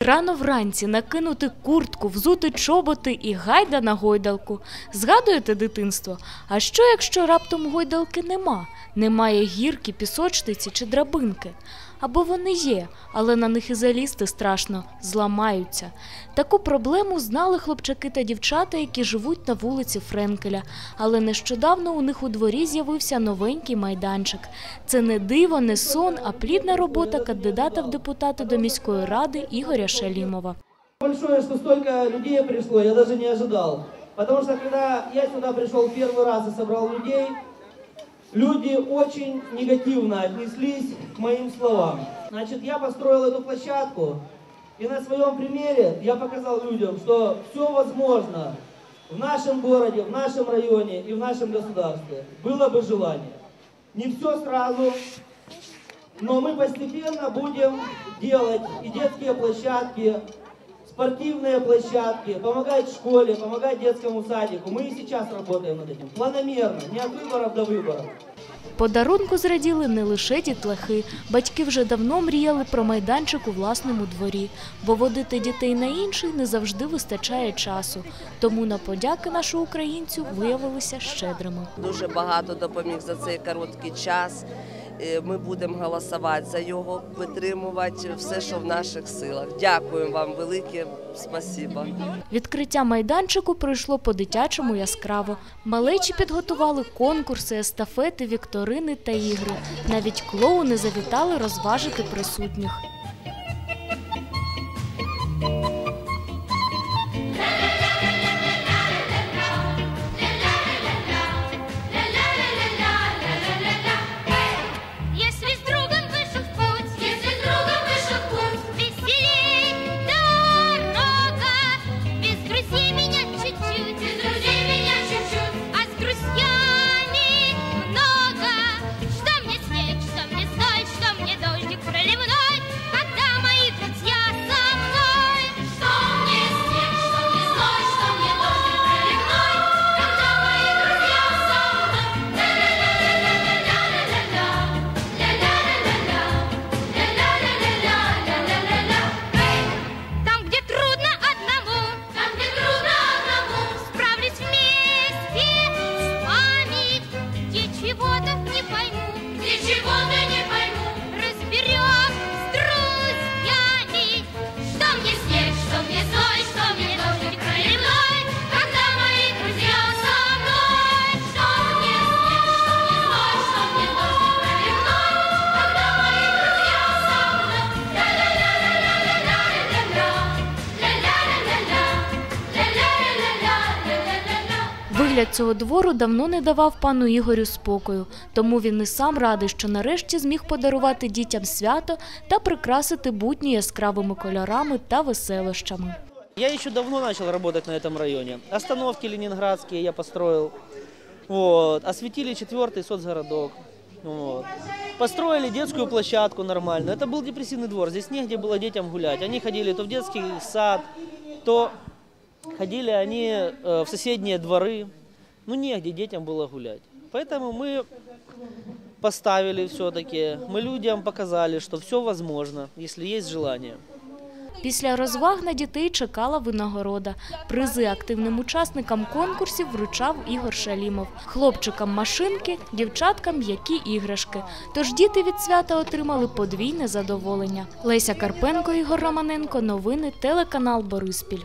Рано вранці накинути куртку, взути чоботи і гайда на гойдалку. Згадуєте дитинство? А що, якщо раптом гойдалки нема? Немає гірки, пісочниці чи драбинки? Або вони є, але на них і залізти страшно, зламаються. Таку проблему знали хлопчаки та дівчата, які живуть на вулиці Френкеля. Але нещодавно у них у дворі з'явився новенький майданчик. Це не диво, не сон, а плідна робота кандидата в депутати до міської ради Ігоря Шалімова. Большое, что столько людей пришло, я даже не ожидал. Потому что когда я сюда пришел первый раз и собрал людей, люди очень негативно отнеслись к моим словам. Значит, я построил эту площадку, и на своем примере я показал людям, что все возможно в нашем городе, в нашем районе и в нашем государстве. Было бы желание. Не все сразу, но мы постепенно будем делать и детские площадки, спортивные площадки, помогать школе, помогать детскому садику. Мы и сейчас работаем над этим. Планомерно, не от выборов до выборов. Подарунку зраділи не лише дітлахи. Батьки вже давно мріяли про майданчик у власному дворі, бо водити дітей на інший не завжди вистачає часу. Тому на подяки нашу українцю виявилися щедрими. дуже багато допоміг за цей короткий час. Е, Ми будемо голосувати за його, підтримувати все, що в наших силах. Дякуємо вам велике спасибо. Відкриття майданчику пройшло по-дитячому яскраво. Малечі підготували конкурси, естафети, вікторини та ігри. Навіть клоуни завітали розважити присутніх. Вигляд цього двору давно не давав пану Ігорю спокою, тому він і сам радий, що нарешті зміг подарувати дітям свято та прикрасити будні яскравими кольорами та веселощами. Я еще давно начал работать на этом районе. Остановки ленинградские я построил. Вот. Осветили четвертый соцгородок. Вот. Построили детскую площадку нормальную. Это был депрессивный двор. Здесь негде было детям гулять. Они ходили то в детский сад, то ходили они э, в соседние дворы. Ну, негде детям было гулять. Поэтому мы поставили все-таки, мы людям показали, что все возможно, если есть желание. Після розваг на дітей чекала винагорода. Призи активним учасникам конкурсів вручав Ігор Шалімов. Хлопчикам машинки, дівчаткам м'які іграшки. Тож діти від свята отримали подвійне задоволення. Леся Карпенко, Ігор Романенко. Новини телеканал Бориспіль.